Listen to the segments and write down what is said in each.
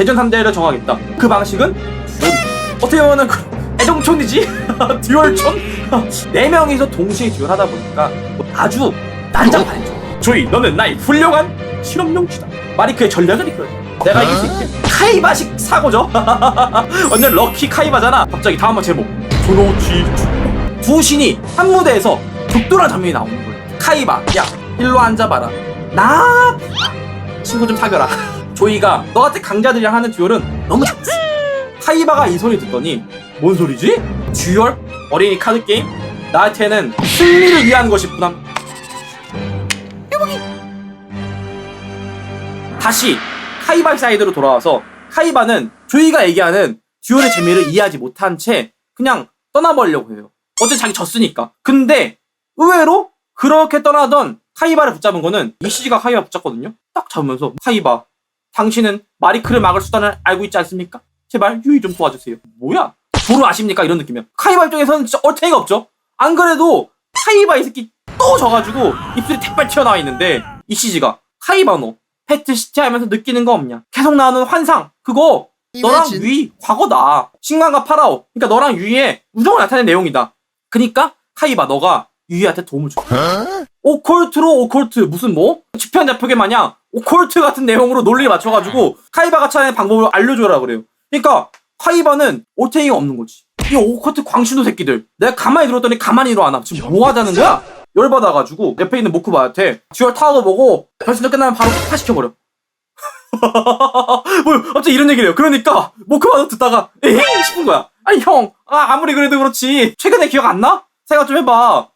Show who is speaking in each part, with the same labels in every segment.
Speaker 1: 대전 3대를 정하겠다. 그 방식은. 어떻게 보면은 그 애정촌이지? 듀얼촌? 네 명이서 동시에 듀얼 하다 보니까 아주 난장판이죠. 조이, 너는 나의 훌륭한 실험용치다. 마리크의 전략을 이끌어. 내가 이길 수 있게. 카이바식 사고죠. 완전 럭키 카이바잖아. 갑자기 다음 번 제목. 조노치. 두 신이 한 무대에서 격돌한 장면이 나오는 거예요. 카이바, 야, 일로 앉아봐라. 나 친구 좀 사겨라. 조이가 너 같은 강자들이랑 하는 듀얼은 너무 좋지. 카이바가 이 소리 듣더니 뭔 소리지? 듀얼? 어린이 카드 게임? 나한테는 승리를 위한 것이구나. 다시 카이바 사이드로 돌아와서 카이바는 조이가 얘기하는 듀얼의 재미를 이해하지 못한 채 그냥 떠나버리려고 해요. 어제 자기 졌으니까. 근데 의외로 그렇게 떠나던 카이바를 붙잡은 거는 이시지가 카이바 붙잡거든요. 딱 잡으면서 카이바, 당신은 마리크를 막을 수단을 알고 있지 않습니까? 제발 유이 좀 도와주세요. 뭐야? 도로 아십니까? 이런 느낌이야. 카이바 입장에서는 진짜 얼탱이가 없죠. 안 그래도 카이바 이 새끼 또 져가지고 입술이 택발 튀어나와 있는데 이시지가 카이바 너 패트시티 하면서 느끼는 거 없냐? 계속 나오는 환상 그거 너랑
Speaker 2: 이매진.
Speaker 1: 유이 과거다. 신관과 파라오. 그러니까 너랑 유이의 우정을 나타낸 내용이다. 그니까 카이바 너가 유이한테 도움을 줘.
Speaker 2: 어?
Speaker 1: 오콜트로 오콜트 무슨 뭐 지편 잡표계 마냥 오콜트 같은 내용으로 논리를 맞춰가지고 카이바가 찾아낸 방법을 알려줘라 그래요. 그러니까 카이바는 올테이가 없는 거지. 이 오콜트 광신도 새끼들 내가 가만히 들었더니 가만히 일어 안 와. 지금 뭐 하자는 거야? 열받아가지고 옆에 있는 모쿠바한테 듀얼 타워도 보고 결승전 끝나면 바로 파시켜버려. 뭐 갑자기 이런 얘기를 해요. 그러니까 모크바도 듣다가 에이 싶은 거야. 아니 형, 아, 아무리 그래도 그렇지 최근에 기억 안 나? 생각 좀 해봐.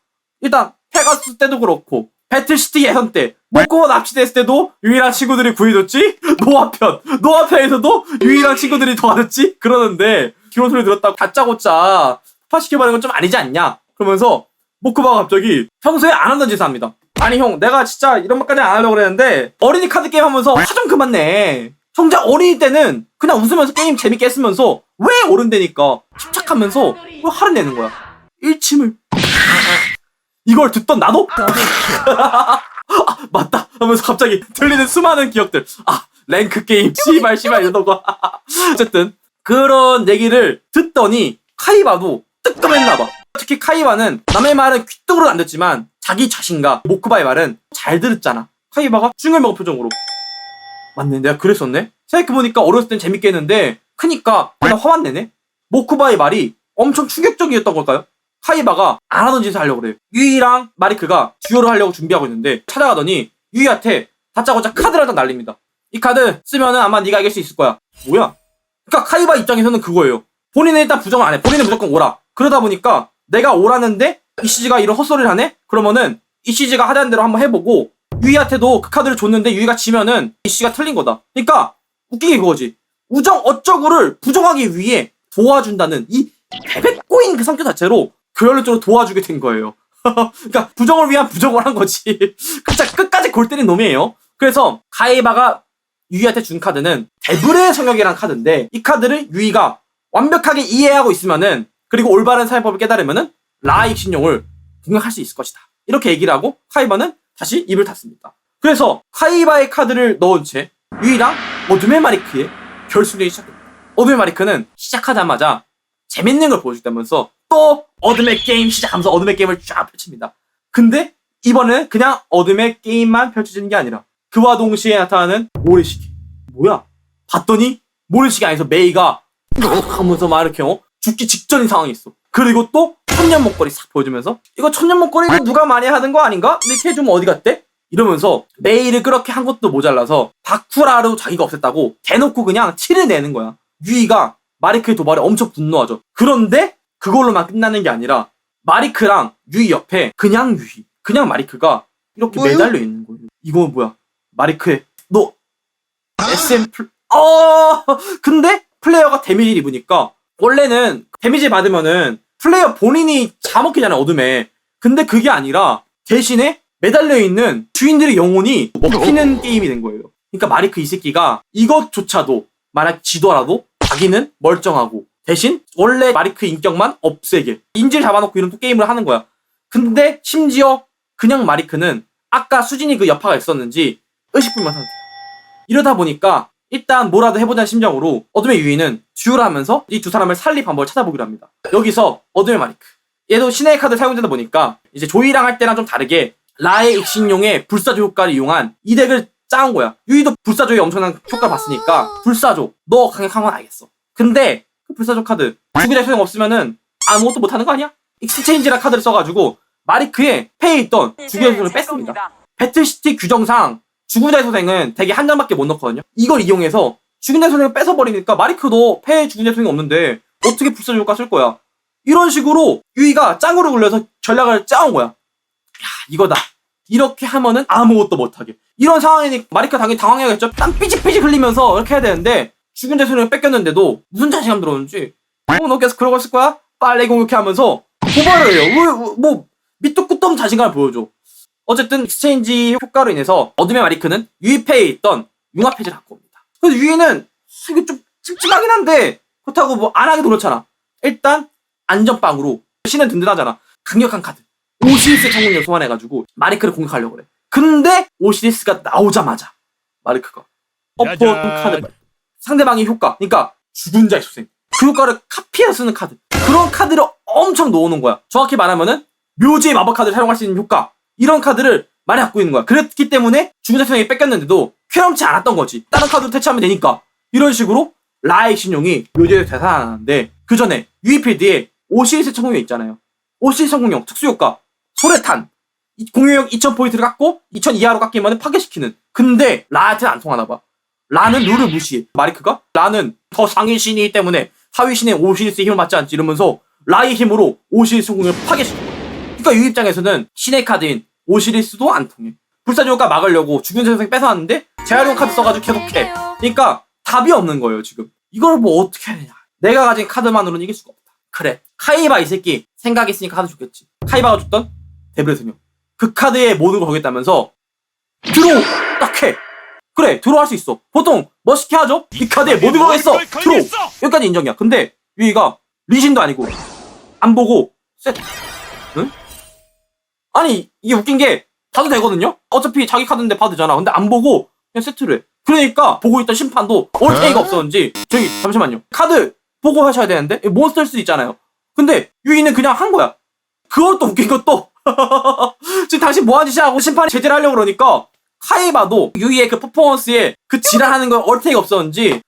Speaker 1: 일단 페가스 때도 그렇고 배틀시티 예선 때 모코가 납치됐을 때도 유일한 친구들이 구해줬지? 노아편 노아편에서도 유일한 친구들이 도와줬지? 그러는데 기론 소리 들었다고 다짜고짜 파시켜버리는 건 좀 아니지 않냐? 그러면서 모크바가 갑자기 평소에 안 하던 짓을 합니다. 아니 형 내가 진짜 이런 말까지 안 하려고 그랬는데 어린이 카드 게임 하면서 화 좀 그만 내. 정작 어린이 때는 그냥 웃으면서 게임 재밌게 했으면서 왜 어른 되니까 집착하면서 왜 화를 내는 거야? 일침을 이걸 듣던 나도? 아, 맞다. 하면서 갑자기 들리는 수많은 기억들. 아 랭크 게임. 씨발 씨발 이러던 거. 어쨌든 그런 얘기를 듣더니 카이바도 뜨끔했나봐. 특히 카이바는 남의 말은 귓등으로는 안 듣지만 자기 자신과 모크바의 말은 잘 들었잖아. 카이바가 중얼 먹은 표정으로. 맞네. 내가 그랬었네? 생각해보니까 어렸을 땐 재밌게 했는데 크니까 그냥 화만 내네? 모크바의 말이 엄청 충격적이었던 걸까요? 카이바가 안 하던 짓을 하려고 그래요. 유이랑 마리크가 듀오를 하려고 준비하고 있는데 찾아가더니 유이한테 다짜고짜 카드를 한장 날립니다. 이 카드 쓰면은 아마 네가 이길 수 있을 거야. 뭐야? 그러니까 카이바 입장에서는 그거예요. 본인은 일단 부정을 안 해. 본인은 무조건 오라. 그러다 보니까 내가 오라는데 이시지가 이런 헛소리를 하네? 그러면은 이시지가 하자는 대로 한번 해보고 유이한테도 그 카드를 줬는데 유이가 지면은 이시지가 틀린 거다. 그러니까 웃기게 그거지. 우정 어쩌고를 부정하기 위해 도와준다는 이 베베꼬인 그 성격 자체로 결론적으로 도와주게 된 거예요. 그러니까 부정을 위한 부정을 한 거지. 진짜 끝까지 골 때린 놈이에요. 그래서 카이바가 유이한테 준 카드는 데브레의 성역이라는 카드인데 이 카드를 유이가 완벽하게 이해하고 있으면은 그리고 올바른 사용법을 깨달으면은 라익 신용을 공격할 수 있을 것이다. 이렇게 얘기를 하고 카이바는 다시 입을 닫습니다. 그래서 카이바의 카드를 넣은 채 유이랑 어둠의 마리크의 결승전이 시작됩니다. 어둠의 마리크는 시작하자마자 재밌는 걸 보여주다면서 또 어둠의 게임 시작하면서 어둠의 게임을 쫙 펼칩니다. 근데 이번에는 그냥 어둠의 게임만 펼쳐지는 게 아니라 그와 동시에 나타나는 모래시계. 뭐야? 봤더니 모래시계 안에서 메이가 하면서 막 이렇게 어? 죽기 직전인 상황이 있어. 그리고 또 천년 목걸이 싹 보여주면서 이거 천년 목걸이는 누가 많이 하는 거 아닌가? 이렇게 해주면 어디 갔대? 이러면서 메이를 그렇게 한 것도 모자라서 바쿠라로 자기가 없앴다고 대놓고 그냥 티를 내는 거야. 유이가 마리크의 도발에 엄청 분노하죠. 그런데 그걸로만 끝나는 게 아니라 마리크랑 유이 옆에 그냥 유이, 그냥 마리크가 이렇게
Speaker 2: 뭐요?
Speaker 1: 매달려 있는 거예요. 이거 뭐야? 마리크의 너 SM 플 어, 근데 플레이어가 데미지를 입으니까 원래는 데미지 받으면은 플레이어 본인이 자먹히잖아 어둠에. 근데 그게 아니라 대신에 매달려 있는 주인들의 영혼이 먹히는 게임이 된 거예요. 그러니까 마리크 이 새끼가 이것조차도 만약 지더라도 자기는 멀쩡하고 대신 원래 마리크 인격만 없애게 인질 잡아놓고 이런 또 게임을 하는 거야. 근데 심지어 그냥 마리크는 아까 수진이 그 여파가 있었는지 의식불만 상태. 이러다 보니까 일단 뭐라도 해보자는 심정으로 어둠의 유이는 듀얼을 하면서 이 두 사람을 살릴 방법을 찾아보기로 합니다. 여기서 어둠의 마리크. 얘도 신의 카드 사용되다 보니까 이제 조이랑 할 때랑 좀 다르게 라의 익신용의 불사조 효과를 이용한 이 덱을 짜온 거야. 유이도 불사조의 엄청난 효과를 봤으니까 불사조 너 강력한 건 알겠어. 근데 그 불사조 카드 죽은 소용 없으면은 아무것도 못하는 거 아니야? 익스체인지라 카드를 써가지고 마리크의 패에 있던 죽의 소용을 뺐습니다. 배틀시티 규정상 죽은 자의 소생은 대개 한 장밖에 못 넣거든요. 이걸 이용해서 죽은 자의 소생을 뺏어버리니까 마리크도 패에 죽은 자의 소생이 없는데 어떻게 불사조 효과 쓸 거야? 이런 식으로 유이가 짱으로 굴려서 전략을 짜온 거야. 야 이거다. 이렇게 하면은 아무것도 못하게. 이런 상황이니까 마리카 당연히 당황해야겠죠. 땀 삐직삐직 흘리면서 이렇게 해야 되는데 죽은 자 소생을 뺏겼는데도 무슨 자신감 들었는지 어, 너 계속 그러고 있을 거야? 빨리 공격해 하면서 고발을 해요. 왜, 왜, 뭐 밑도 끝도 없는 자신감을 보여줘. 어쨌든 익스체인지 효과로 인해서 어둠의 마리크는 유이패에 있던 융합 해지를 갖고 옵니다. 그래서 유이는 이게 좀 찝찝하긴 한데 그렇다고 뭐 안 하기도 그렇잖아. 일단 안전빵으로 신은 든든하잖아. 강력한 카드. 오시리스 청군을 소환해가지고 마리크를 공격하려고 그래. 근데 오시리스가 나오자마자 마리크가
Speaker 2: 짜잔.
Speaker 1: 카드 상대방의 효과. 그러니까 죽은 자의 수생. 그 효과를 카피해서 쓰는 카드. 그런 카드를 엄청 넣어놓은 거야. 정확히 말하면은 묘지의 마법 카드를 사용할 수 있는 효과. 이런 카드를 많이 갖고 있는 거야. 그랬기 때문에 죽은 자의 수생이 뺏겼는데도 쾌감치 않았던 거지. 다른 카드로 대체하면 되니까. 이런 식으로 라의 신용이 묘지에서 되살아나는데 그 전에 유이필드에 오시리스 청공력 있잖아요. 오시리스 청공력 특수효과. 소래탄. 이 공유력 2000포인트를 깎고 2000 이하로 깎이면 파괴시키는. 근데 라한테는 안 통하나 봐 라는 룰을 무시해. 마리크가? 라는 더 상위 신이기 때문에 하위 신의 오시리스의 힘을 받지 않지 이러면서 라의 힘으로 오시리스 공격을 파괴시켜. 그러니까 유 입장에서는 신의 카드인 오시리스도 안 통해. 불사조 효과 막으려고 죽은 세상 뺏어왔는데 재활용 카드 써가지고 계속해. 그러니까 답이 없는 거예요 지금. 이걸 뭐 어떻게 해야 되냐. 내가 가진 카드만으로는 이길 수가 없다. 그래. 카이바 이 새끼 생각 있으니까 카드 줬겠지. 카이바가 줬던 데브레 소녀. 그 카드에 모든 걸 걸겠다면서 드로우 딱해 그래 할수 있어. 보통 멋있게 하죠? 이 카드에 걸 걸겠어. 드로우. 여기까지 인정이야. 근데 유이가 리신도 아니고 안 보고 세트 응? 아니 이게 웃긴 게 봐도 되거든요? 어차피 자기 카드인데 봐도 되잖아. 근데 안 보고 그냥 세트를 해. 그러니까 보고 있던 심판도 얼테이가 없었는지 저기 잠시만요. 카드 보고 하셔야 되는데 몬스터일 수도 있잖아요. 근데 유이는 그냥 한 거야. 그것도 웃긴 것도. 지금 당신 뭐하는 짓이야 하고 심판이 제재를 하려고 그러니까 카이바도 유이의 그 퍼포먼스에 그 지랄하는 건 얼테이가 없었는지.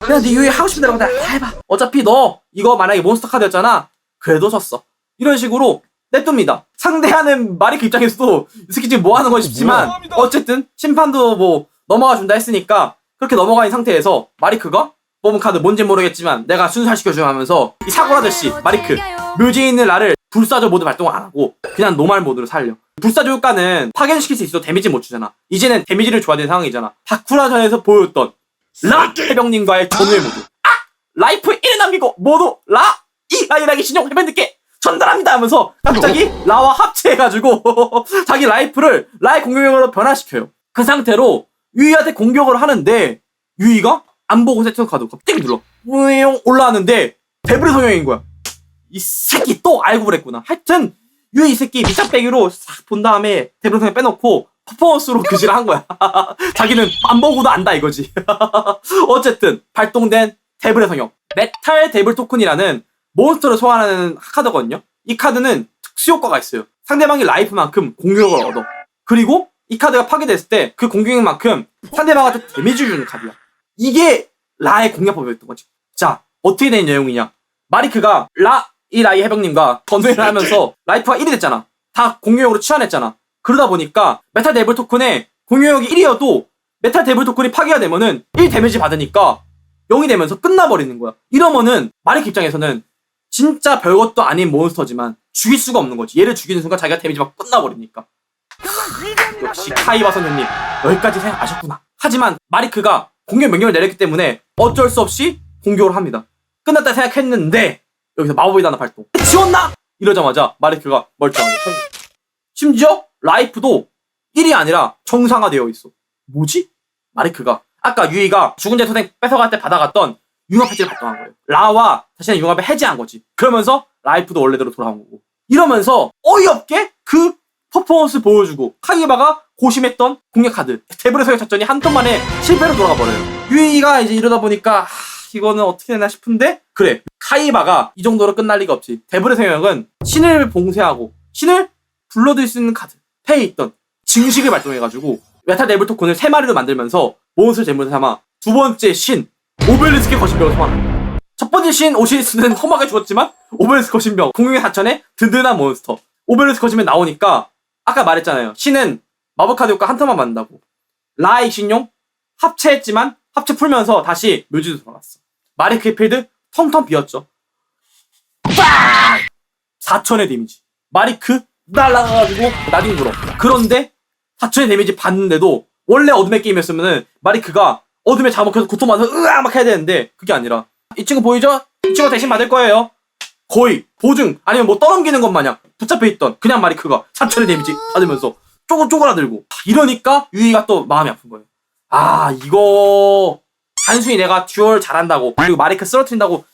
Speaker 1: 그냥 네 유이 하고 싶은 대로 그냥 다. 해봐 어차피 너 이거 만약에 몬스터 카드였잖아. 그래도 졌어. 이런 식으로 냅둡니다. 상대하는 마리크 입장에서도 이 새끼 지금 뭐 하는 건 싶지만. 어쨌든 심판도 뭐 넘어가 준다 했으니까 그렇게 넘어가 있는 상태에서 마리크가 뽑은 카드 뭔지 모르겠지만 내가 순살시켜줘 하면서 이 사고라듯이 마리크 묘지에 있는 라를 불사조 모드 발동을 안 하고 그냥 노말 모드로 살려. 불사조 효과는 파괴시킬 수 있어도 데미지 못 주잖아. 이제는 데미지를 줘야 되는 상황이잖아. 바쿠라전에서 보였던 라 해병님과의 전후의 모드. 아! 라이프 1을 남기고 모두 라! 이 라이라기 신용 해병님께 전달합니다 하면서 갑자기 라와 합체해가지고 자기 라이프를 라의 공격력으로 변화시켜요. 그 상태로 유이한테 공격을 하는데 유이가 안 보고 세트 카드 갑자기 눌러. 우용 올라왔는데 데브리 성형인 거야. 이 새끼 또 알고 그랬구나. 하여튼 유이 이 새끼 밑장빼기로 싹 본 다음에 데브리성형 빼놓고 퍼포먼스로 교실을 한 거야. 자기는 안 보고도 안다 이거지. 어쨌든 발동된 데블의 성형. 메탈 데블 토큰이라는 몬스터를 소환하는 카드거든요. 이 카드는 특수 효과가 있어요. 상대방이 라이프만큼 공격을 얻어. 그리고 이 카드가 파괴됐을 때 그 공격력만큼 상대방한테 데미지 주는 카드야. 이게 라의 공략법이었던 거지. 자, 어떻게 된 내용이냐. 마리크가 라, 이 라이 해병님과 건회를 하면서 라이프가 1이 됐잖아. 다 공격력으로 치환했잖아. 그러다 보니까 메탈 데블 토큰에 공격력이 1이어도 메탈 데블 토큰이 파괴가 되면은 1 데미지 받으니까 0이 되면서 끝나버리는 거야. 이러면은 마리크 입장에서는 진짜 별것도 아닌 몬스터지만 죽일 수가 없는 거지. 얘를 죽이는 순간 자기가 데미지 받고 끝나버리니까. 역시 카이바 선생님 여기까지 생각하셨구나. 하지만 마리크가 공격 명령을 내렸기 때문에 어쩔 수 없이 공격을 합니다. 끝났다 생각했는데 여기서 마법의 단어 발동. 지웠나? 이러자마자 마리크가 멀쩡하게 선- 심지어 라이프도 1이 아니라 정상화되어 있어. 뭐지? 마리크가 아까 유이가 죽은 자 소생 뺏어갈 때 받아갔던 융합 해지를 발동한 거예요. 라와 자신의 융합을 해제한 거지. 그러면서 라이프도 원래대로 돌아온 거고. 이러면서 어이없게 그 퍼포먼스 보여주고 카이바가 고심했던 공략 카드 데브레 소용 작전이 한 턴 만에 실패로 돌아가 버려요. 유이가 이제 이러다 보니까 하, 이거는 어떻게 되나 싶은데 그래 카이바가 이 정도로 끝날 리가 없지. 데브레 소용은 신을 봉쇄하고 신을 불러들 수 있는 카드 패에 있던 증식을 발동해가지고 메탈 데블 토큰을 세 마리로 만들면서 몬스터 제물을 삼아 두 번째 신 오벨리스크의 거신병을 소환합니다. 첫 번째 신 오시리스는 험하게 죽었지만 오벨리스크 거신병 공룡의 사천의 든든한 몬스터 오벨리스크 거신병 나오니까 아까 말했잖아요. 신은 마법 카드 효과 한 턴만 받는다고 라이 신용 합체했지만 합체 풀면서 다시 묘지로 돌아갔어. 마리크의 필드 텅텅 비었죠. 빡! 4천의 데미지. 마리크 날라가가지고 나딘 굴어. 그런데 4천의 데미지 받는데도 원래 어둠의 게임이었으면은 마리크가 어둠에 잡아먹혀서 고통받아서 으악 막 해야 되는데 그게 아니라 이 친구 보이죠? 이 친구 대신 맞을 거예요. 거의 보증 아니면 뭐 떠넘기는 것 마냥 붙잡혀 있던 그냥 마리크가 4천의 데미지 받으면서 쪼글 쪼그라들고 이러니까 유이가 또 마음이 아픈 거예요. 아 이거 단순히 내가 듀얼 잘한다고 그리고 마리크 쓰러트린다고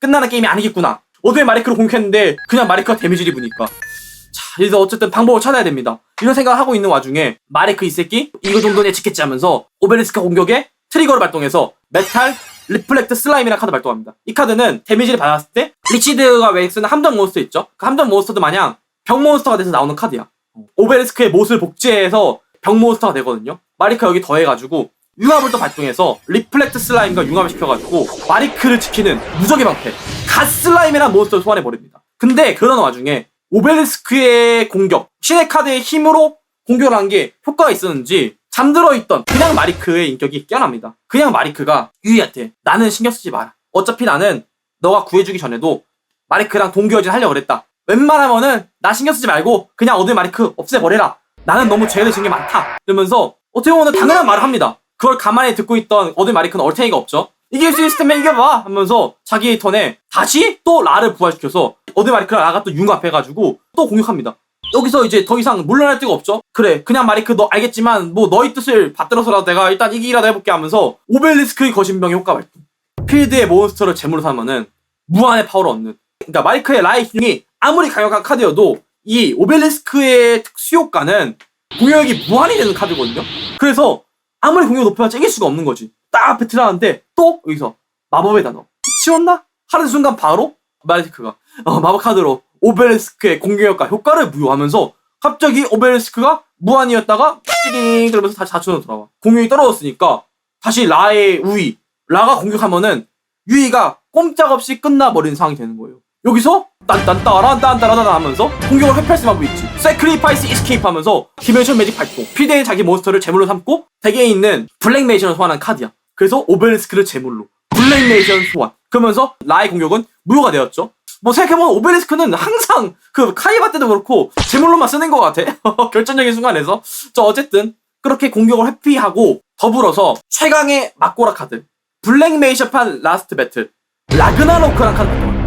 Speaker 1: 끝나는 게임이 아니겠구나. 어둠의 마리크로 공격했는데 그냥 마리크가 데미지를 입으니까 자, 그래서 어쨌든 방법을 찾아야 됩니다. 이런 생각을 하고 있는 와중에 마리크 이 새끼 이거 정도는 예측했지 하면서 오벨리스크 공격에 트리거를 발동해서 메탈 리플렉트 슬라임이라는 카드 발동합니다. 이 카드는 데미지를 받았을 때 리치드가 왜 쓰는 함정 몬스터 있죠? 그 함정 몬스터도 마냥 병 몬스터가 돼서 나오는 카드야. 오벨리스크의 못을 복제해서 병 몬스터가 되거든요. 마리크 여기 더해가지고 융합을 또 발동해서 리플렉트 슬라임과 융합을 시켜가지고 마리크를 지키는 무적의 방패 갓슬라임이라는 몬스터를 소환해버립니다. 근데 그런 와중에 오벨리스크의 공격 신의 카드의 힘으로 공격을 한 게 효과가 있었는지 잠들어 있던 그냥 마리크의 인격이 깨어납니다. 그냥 마리크가 유이한테 나는 신경 쓰지 마라. 어차피 나는 너가 구해주기 전에도 마리크랑 동교진 하려고 그랬다. 웬만하면은 나 신경 쓰지 말고 그냥 어둠의 마리크 없애버려라. 나는 너무 죄를 지은 게 많다. 이러면서 어떻게 보면 당연한 말을 합니다. 그걸 가만히 듣고 있던 어둠의 마리크는 얼탱이가 없죠. 이길 수 있을 때면 이겨봐 하면서 자기의 턴에 다시 또 라를 부활시켜서 어둠의 마리크랑 라가 또 융합해가지고 또 공격합니다. 여기서 이제 더 이상 물러날 데가 없죠. 그래, 그냥 마리크 너 알겠지만 뭐 너희 뜻을 받들어서라도 내가 일단 이기기라도 해볼게 하면서 오벨리스크의 거신병의 효과 발동. 필드의 몬스터를 제물로 삼으면 무한의 파워를 얻는. 그러니까 마리크의 라이 힘이 아무리 강력한 카드여도 이 오벨리스크의 특수 효과는 공격이 무한이 되는 카드거든요. 그래서 아무리 공격 높여봤자 이길 수가 없는 거지. 딱 배틀하는데 또 여기서 마법의 단어 치웠나? 하는 순간 바로 마리크가 어, 마법 카드로 오벨리스크의 공격 효과 효과를 무효하면서 갑자기 오벨리스크가 무한이었다가 찌링 그러면서 다시 4천으로 돌아와. 공격이 떨어졌으니까 다시 라의 우위 라가 공격하면은 유이가 꼼짝없이 끝나버린 상황이 되는 거예요. 여기서 딴딴따란딴따라단 하면서 공격을 회피할 수만 있지. 세크리파이스 이스케이프 하면서 디멘션 매직 발동. 필드의 자기 몬스터를 제물로 삼고 덱에 있는 블랙 메이션을 소환한 카드야. 그래서 오벨리스크를 제물로 블랙 메이션 소환. 그러면서 라의 공격은 무효가 되었죠. 뭐 생각해보면 오벨리스크는 항상 그 카이바 때도 그렇고 제물로만 쓰는 것 같아. 결정적인 순간에서. 저 어쨌든 그렇게 공격을 회피하고 더불어서 최강의 막고라 카드 블랙 메이션판 라스트 배틀 라그나로크란 카드.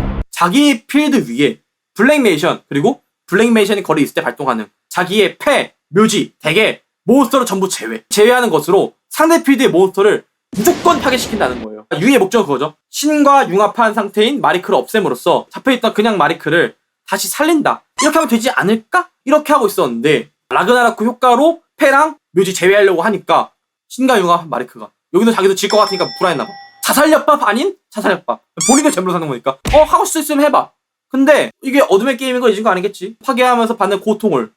Speaker 1: 자기 필드 위에 블랙 메이션 그리고 블랙 메이션이 거리 있을 때 발동하는 자기의 패, 묘지, 덱에 몬스터를 전부 제외. 제외하는 것으로 상대 필드의 몬스터를 무조건 파괴시킨다는 거예요. 유의의 목적은 그거죠. 신과 융합한 상태인 마리크를 없앰으로써 잡혀있던 그냥 마리크를 다시 살린다. 이렇게 하면 되지 않을까? 이렇게 하고 있었는데 라그나라크 효과로 패랑 묘지 제외하려고 하니까 신과 융합한 마리크가 여기도 자기도 질 것 같으니까 불안했나 봐. 자살협밥 아닌 자살협밥. 본인을 제물로 사는 거니까. 어 하고 싶을 수 있으면 해봐. 근데 이게 어둠의 게임인 거 잊은 거 아니겠지? 파괴하면서 받는 고통을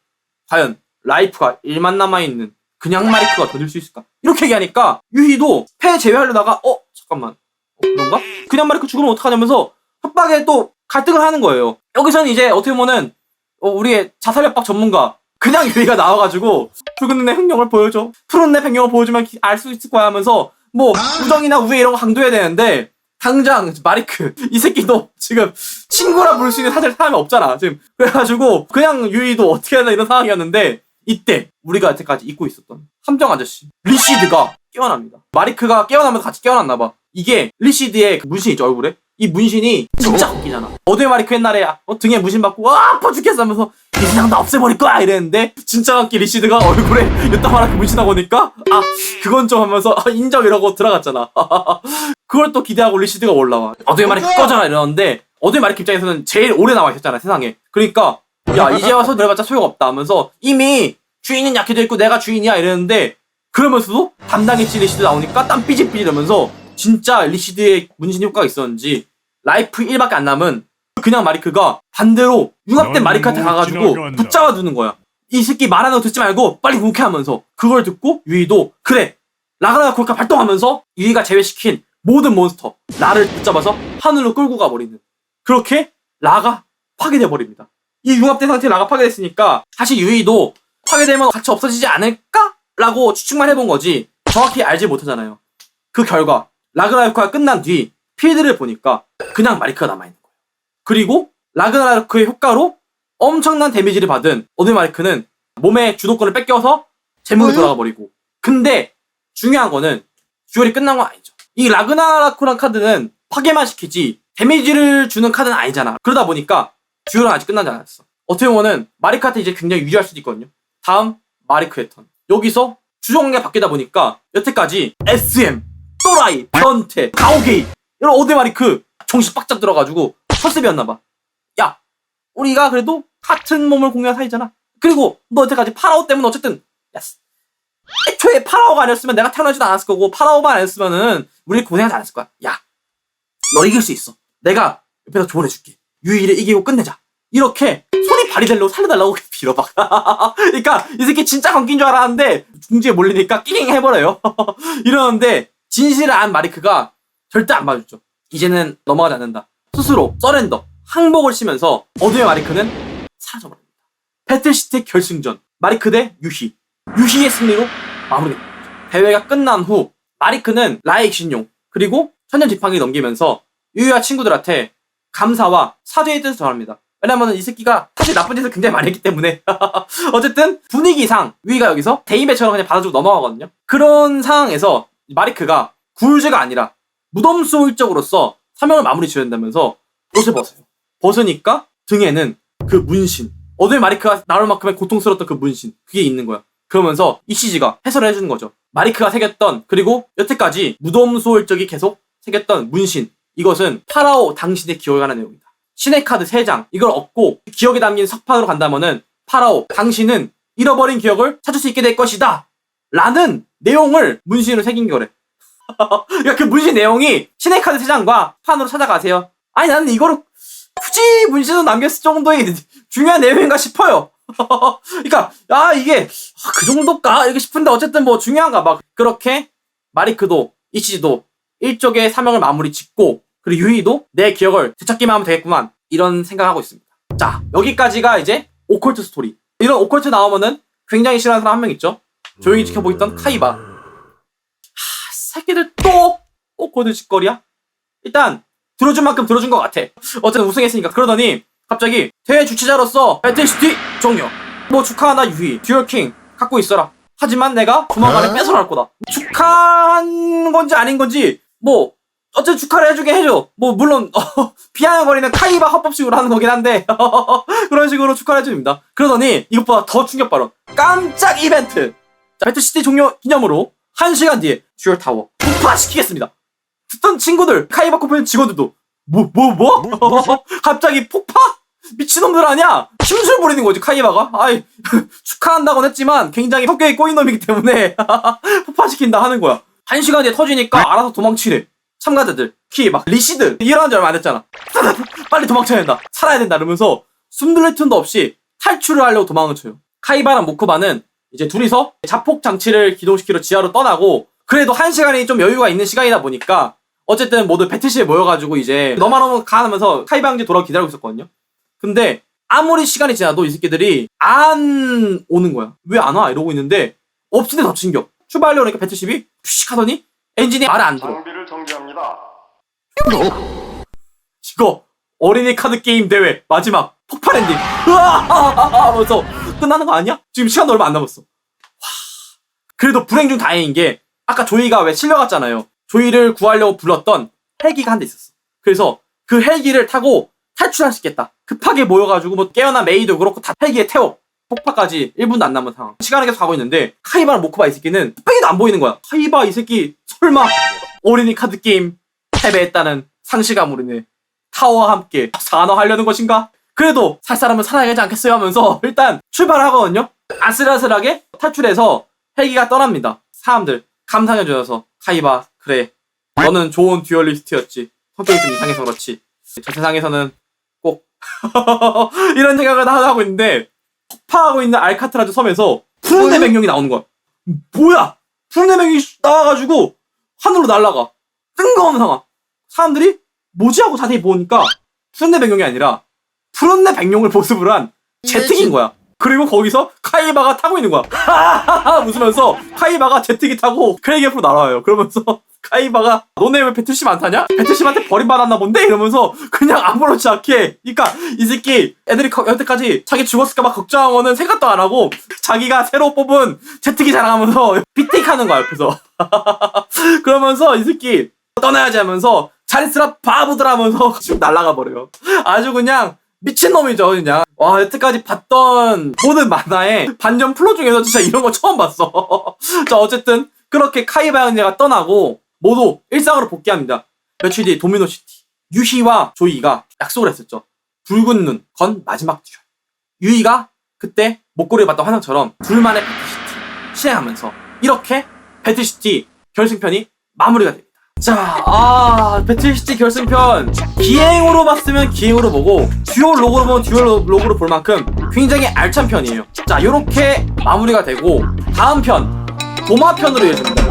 Speaker 1: 과연 라이프가 1만 남아있는 그냥 마리크가 더줄수 있을까? 이렇게 얘기하니까 유희도 패 제외하려다가 어 잠깐만 어, 그런가? 그냥 마리크 죽으면 어떡하냐면서 협박에 또 갈등을 하는 거예요. 여기서는 이제 어떻게 보면은 어, 우리의 자살협박 전문가 그냥 유희가 나와가지고 붉은 눈의 횡령을 보여줘. 푸른 눈의 횡령을 보여주면 알 수 있을 거야 하면서 뭐 우정이나 우애 이런 거 강조해야 되는데 당장 마리크 이 새끼도 지금 친구라 부를 수 있는 사실 사람이 없잖아 지금. 그래가지고 그냥 유이도 어떻게 하나 이런 상황이었는데 이때 우리가 여태까지 잊고 있었던 함정 아저씨 리시드가 깨어납니다. 마리크가 깨어나면서 같이 깨어났나 봐. 이게 리시드의 그 문신 있죠 얼굴에? 이 문신이 진짜 웃기잖아. 어두의 마리크 옛날에 어, 등에 문신 받고 와 아파 죽겠어 하면서 이 세상 다 없애버릴 거야 이랬는데 진짜 웃기 리시드가 얼굴에 요따만하게 문신하고 오니까 아 그건 좀 하면서 아, 인정 이러고 들어갔잖아 그걸 또 기대하고 리시드가 올라와. 어두의 마리크 꺼져라 이러는데 어두의 마리크 입장에서는 제일 오래 나와 있었잖아 세상에. 그러니까 야 이제 와서 내려봤자 소용없다 하면서 이미 주인은 약해져 있고 내가 주인이야 이랬는데 그러면서도 담당 엣지 리시드 나오니까 땀 삐질삐질하면서 진짜 리시드의 문신 효과가 있었는지 라이프 1밖에 안 남은 그냥 마리크가 반대로 융합된
Speaker 2: 넌
Speaker 1: 마리크한테
Speaker 2: 못
Speaker 1: 가가지고. 붙잡아 두는 거야. 이 새끼 말하는 거 듣지 말고 빨리 공격해 하면서 그걸 듣고 유이도 그래 라그나가 골카 발동하면서 유이가 제외시킨 모든 몬스터 라를 붙잡아서 하늘로 끌고 가버리는 그렇게 라가 파괴돼 버립니다. 이 융합된 상태 라가 파괴됐으니까 사실 유이도 파괴되면 같이 없어지지 않을까라고 추측만 해본 거지 정확히 알지 못하잖아요. 그 결과 라그나로크가 끝난 뒤 필드를 보니까 그냥 마리크가 남아있는 거예요. 그리고 라그나로크의 효과로 엄청난 데미지를 받은 어드 마리크는 몸의 주도권을 뺏겨서 제목으로
Speaker 3: 뭐요?
Speaker 1: 돌아가 버리고 근데 중요한 거는 듀얼이 끝난 건 아니죠. 이 라그나라크란 카드는 파괴만 시키지 데미지를 주는 카드는 아니잖아. 그러다 보니까 듀얼은 아직 끝나지 않았어. 어떻게 보면은 마리크한테 이제 굉장히 유리할 수도 있거든요. 다음 마리크의 턴. 여기서 주종관계가 바뀌다 보니까 여태까지 SM, 또라이, 변태, 가오게이 이런 어드 마리크 정신 빡짝 들어가지고 컨셉이었나봐. 야, 우리가 그래도 같은 몸을 공유한 사이잖아. 그리고 너 여태까지 파라오 때문에 어쨌든 야, 애초에 파라오가 아니었으면 내가 태어나지도 않았을 거고 파라오만 아니었으면은 우리 고생하지 않았을 거야. 야, 너 이길 수 있어. 내가 옆에서 조언해줄게. 유이를 이기고 끝내자. 이렇게 손이 발이 되려고 살려달라고 빌어 막. 그러니까 이 새끼 진짜 감기인 줄 알았는데 중지에 몰리니까 끼잉 해버려요. 이러는데 진실을 안 마리크가 절대 안 봐줬죠. 이제는 넘어가지 않는다. 스스로 서렌더, 항복을 치면서 어둠의 마리크는 사라져버립니다. 배틀시티 결승전 마리크 대 유희. 유희의 승리로 마무리됩니다. 대회가 끝난 후 마리크는 라의 신용 그리고 천년 지팡이 넘기면서 유희와 친구들한테 감사와 사죄의 뜻을 전합니다. 왜냐면 이 새끼가 사실 나쁜 짓을 굉장히 많이 했기 때문에 어쨌든 분위기상 유희가 여기서 대인배처럼 그냥 받아주고 넘어가거든요. 그런 상황에서 마리크가 굴제가 아니라 무덤 소일적으로서 사명을 마무리 지어야 된다면서 옷을 벗어요. 벗으니까 등에는 그 문신 어둠의 마리크가 나올 만큼의 고통스러웠던 그 문신 그게 있는 거야. 그러면서 이시지가 해설을 해주는 거죠. 마리크가 새겼던 그리고 여태까지 무덤 소일적이 계속 새겼던 문신 이것은 파라오 당신의 기억에 관한 내용이다. 신의 카드 3장 이걸 얻고 기억에 담긴 석판으로 간다면은 파라오 당신은 잃어버린 기억을 찾을 수 있게 될 것이다. 라는 내용을 문신으로 새긴 거래. 그러니까 그 문신 내용이 신의 카드 3장과 판으로 찾아가세요. 아니 나는 이거를 굳이 문신으로 남겼을 정도의 중요한 내용인가 싶어요. 그러니까 아 이게 아, 그 정도까 이렇게 싶은데 어쨌든 뭐 중요한가 막 그렇게 마리크도 이치지도 일족의 사명을 마무리 짓고 그리고 유이도 내 기억을 되찾기만 하면 되겠구만 이런 생각하고 있습니다. 자 여기까지가 이제 오컬트 스토리. 이런 오컬트 나오면은 굉장히 싫어하는 사람 한 명 있죠. 조용히 지켜보고 있던 카이바. 하, 새끼들 또 오코드 짓거리야? 일단 들어준 만큼 들어준 것 같아. 어쨌든 우승했으니까 그러더니 갑자기 대회 주최자로서 배틀시티 종료. 뭐 축하하나 유희, 듀얼킹 갖고 있어라. 하지만 내가 조만간에 뺏어갈 거다. 축하한 건지 아닌 건지 뭐 어쨌든 축하를 해주게 해줘. 뭐 물론 어, 비아냥거리는 카이바 합법식으로 하는 거긴 한데 그런 식으로 축하를 해줍니다. 그러더니 이것보다 더 충격 발언. 깜짝 이벤트. 자, 배틀시티 종료 기념으로 1시간 뒤에 듀얼 타워 폭파시키겠습니다. 듣던 친구들 카이바 코페는 직원들도 뭐뭐 뭐? 갑자기 폭파? 미친놈들 아니야? 심술 부리는 거지 카이바가 아이 축하한다곤 했지만 굉장히 성격이 꼬인 놈이기 때문에 폭파시킨다 하는 거야 한 시간 뒤에 터지니까 알아서 도망치래 참가자들 특히 막 리시드 일어난 지 얼마 안 됐잖아 빨리 도망쳐야 된다 살아야 된다 이러면서 숨들릴 틈도 없이 탈출을 하려고 도망을 쳐요 카이바랑 모쿠바는 이제 둘이서 자폭 장치를 기동시키러 지하로 떠나고 그래도 한 시간이 좀 여유가 있는 시간이다 보니까 어쨌든 모두 배틀실에 모여가지고 이제 너만 오면 가하면서 카이바 형제 돌아오고 기다리고 있었거든요. 근데 아무리 시간이 지나도 이 새끼들이 안 오는 거야. 왜 안 와? 이러고 있는데 없을 때더 충격. 출발하려고 그러니까 배틀십이 푸식 하더니 엔진이 말을 안 들어.
Speaker 4: 장비를 정지합니다.
Speaker 1: 이거 어린이 카드 게임 대회 마지막 폭발 엔딩. 으아! 하면서 끝나는 거 아니야? 지금 시간도 얼마 안 남았어. 와. 그래도 불행 중 다행인 게 아까 조이가 왜 실려갔잖아요. 조이를 구하려고 불렀던 헬기가 한 대 있었어. 그래서 그 헬기를 타고 탈출할 수 있겠다. 급하게 모여가지고 뭐 깨어난 메이도 그렇고 다 헬기에 태워. 폭파까지 1분도 안 남은 상황. 시간을 계속 가고 있는데 카이바랑 모쿠바 이 새끼는 뚝배기도 안 보이는 거야. 카이바 이 새끼 설마 어린이 카드 게임 패배했다는 상실감으로네. 타워와 함께 산화하려는 것인가? 그래도 살 사람은 살아야 하지 않겠어요 하면서 일단 출발을 하거든요. 아슬아슬하게 탈출해서 헬기가 떠납니다. 사람들 감상해주셔서 카이바 그래. 너는 좋은 듀얼리스트였지. 성격이 좀 이상해서 그렇지. 저 세상에서는 꼭 이런 생각을 하고 있는데 폭파하고 있는 알카트라즈 섬에서 푸른
Speaker 2: 뭐요?
Speaker 1: 내명령이 나오는 거야. 뭐야? 푸른 내명이 나와가지고 하늘로 날아가. 뜬금없는 상황. 사람들이 뭐지 하고 자세히 보니까 푸른 내명령이 아니라 푸른 내백령을 보습을 한 제트기인 거야. 그리고 거기서 카이바가 타고 있는 거야 하하하 웃으면서 카이바가 제트기 타고 크레이기 옆으로 날아와요 그러면서 카이바가 너네 왜 배틀심 안 타냐? 배틀심한테 버림받았나 본데? 이러면서 그냥 아무렇지 않게 그니까 이 새끼 애들이 거- 여태까지 자기 죽었을까봐 걱정하고는 생각도 안 하고 자기가 새로 뽑은 제트기 자랑하면서 비틱하는 거야 옆에서 그러면서 이 새끼 떠나야지 하면서 잘 있으라 바보들 하면서 지금 날아가 버려요 아주 그냥 미친놈이죠 그냥. 와 여태까지 봤던 모든 만화의 반전 플롯 중에서 진짜 이런 거 처음 봤어. 자 어쨌든 그렇게 카이바 형제가 떠나고 모두 일상으로 복귀합니다. 며칠 뒤 도미노시티 유희와 조이가 약속을 했었죠. 붉은 눈 건 마지막 듀얼. 유희가 그때 목걸이를 봤던 환상처럼 둘만의 배틀시티 실행하면서 이렇게 배틀시티 결승편이 마무리가 됩니다 자, 아, 배틀시티 결승편 기행으로 봤으면 기행으로 보고 듀얼 로고로 보면 듀얼 로- 로고로 볼 만큼 굉장히 알찬 편이에요. 자, 요렇게 마무리가 되고 다음 편 도마편으로 이어집니다.